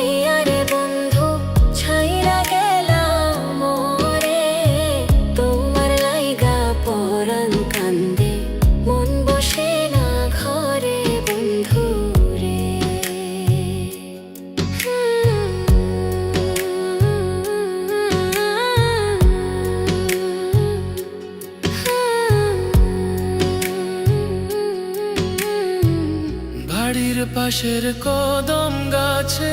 পাইয়া বন্ধু, ছাইরা গেলাম মোরে। তোমার লাইগা পরাণ কান্দে, মন বসে না ঘরে বন্ধু রে। পাশের কদম গাছে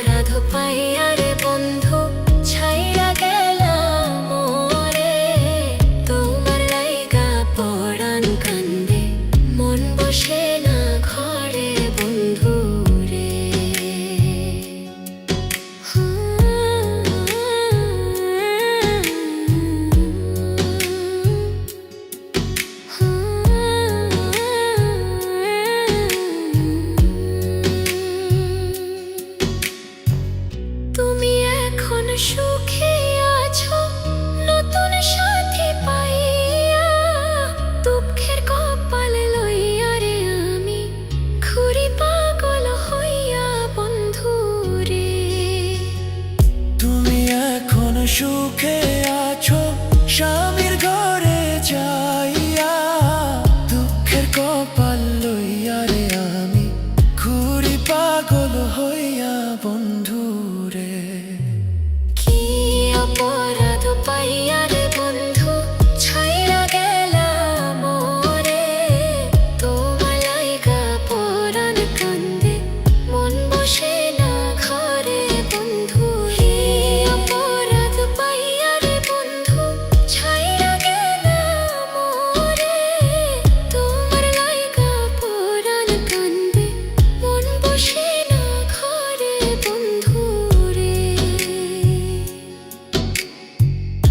পাইয়া সুখে আছো, নতুন সাথী পাইয়া কপাল লইয়া রে আমি পাগল হইয়া তুমি এখন সুখে আছো, স্বামীর ঘরে যাইয়া, দুঃখের কপাল লইয়া রে আমি ঘুরি পাগল হইয়া বন্ধু